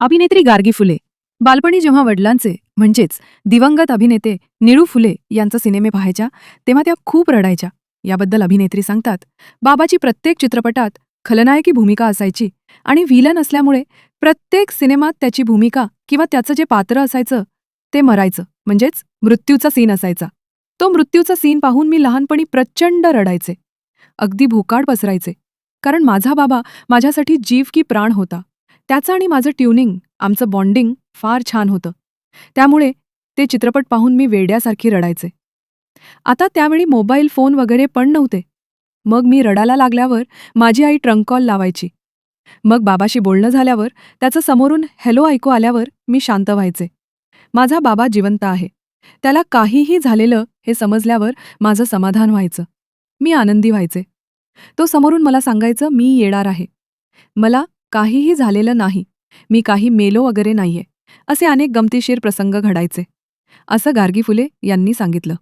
अभिनेत्री गार्गी फुले बालपणी जेव्हा वडिलांचे म्हणजेच दिवंगत अभिनेते निळू फुले यांचा सिनेमे पाहायच्या तेव्हा त्या खूप रडायच्या. याबद्दल अभिनेत्री सांगतात बाबाची प्रत्येक चित्रपटात खलनायकी भूमिका असायची आणि व्हिलन असल्यामुळे प्रत्येक सिनेमात त्याची भूमिका किंवा त्याचं जे पात्र असायचं ते मरायचं म्हणजेच मृत्यूचा सीन असायचा. तो मृत्यूचा सीन पाहून मी लहानपणी प्रचंड रडायचे. अगदी भोकाड पसरायचे. कारण माझा बाबा माझ्यासाठी जीव की प्राण होता. त्याचं आणि माझं ट्युनिंग आमचं बॉन्डिंग फार छान होतं. त्यामुळे ते चित्रपट पाहून मी वेड्यासारखी रडायचे. आता त्यावेळी मोबाईल फोन वगैरे पण नव्हते. मग मी रडायला लागल्यावर माझी आई ट्रंक कॉल लावायची. मग बाबाशी बोलणं झाल्यावर त्याचं समोरून हॅलो ऐकू आल्यावर मी शांत व्हायचे. माझा बाबा जिवंत आहे. त्याला काहीही झालेलं हे समजल्यावर माझं समाधान व्हायचं. मी आनंदी व्हायचे. तो समोरून मला सांगायचं मी येणार आहे. मला काहीही झालेलं नाही. मी काही मेलो वगैरे नाहीये. असे अनेक गमतीशीर प्रसंग घडायचे. असं गार्गी फुले यांनी सांगितलं.